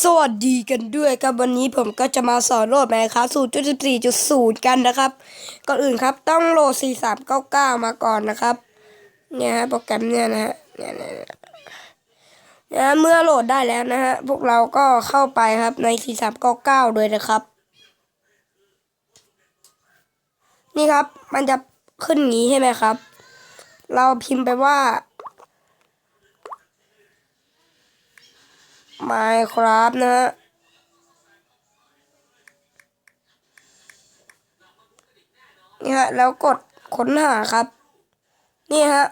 สวัสดีกันด้วยครับวันนี้ผมก็จะมาสอนโหลด Minecraft 0.14.0กันนะครับ ก่อนอื่นครับต้องโหลด4399มเก้าเก้ามาก่อนนะครับ เนี่ยฮะโปรแกรมเนี่ยนะฮะเนี่ยเนี่ยเนี่ยนะเมื่อโหลดได้แล้วนะฮะพวกเราก็เข้าไปครับใน4399เก้าเก้าเลยนะครับ นี่ครับมันจะขึ้นงี้ใช่ไหมครับ เราพิมพ์ไปว่า Minecraft นะฮะนี่ฮะ แล้วกดค้นหาครับ นี่ฮะ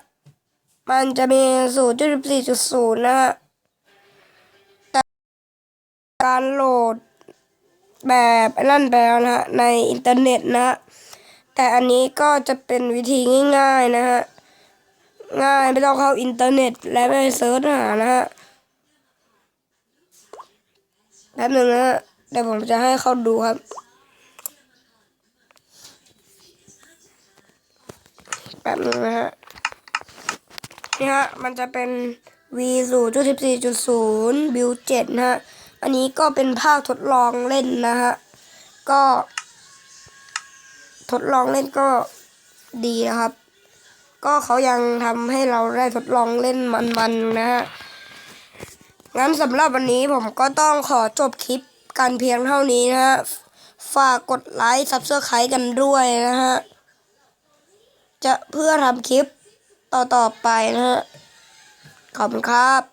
มันจะมี0.14.0นย์นะฮะแต่การโหลดแบบนั่นไปแล้วนะฮะ ในอินเทอร์เน็ตนะฮะ แต่อันนี้ก็จะเป็นวิธีง่าย ๆ นะฮะ ง่ายไม่ต้องเข้าอินเทอร์เน็ตและไปเซิร์ชหานะฮะ แป๊บหนึ่งนะฮะเดี๋ยวผมจะให้เขาดูครับ แป๊บหนึงนะฮะ นี่ฮะ มันจะเป็น v 0 1 4 0 build 7นะฮะ อันนี้ก็เป็นภาคทดลองเล่นนะฮะ ก็ ทดลองเล่นก็ดีนะครับ ก็เขายังทำให้เราได้ทดลองเล่นมันๆนะฮะ งั้นสำหรับวันนี้ผมก็ต้องขอจบคลิปกันเพียงเท่านี้นะฮะ ฝากกดไลค์ซับสไครต์กันด้วยนะฮะ จะเพื่อทำคลิปต่อๆไปนะฮะ ขอบคุณครับ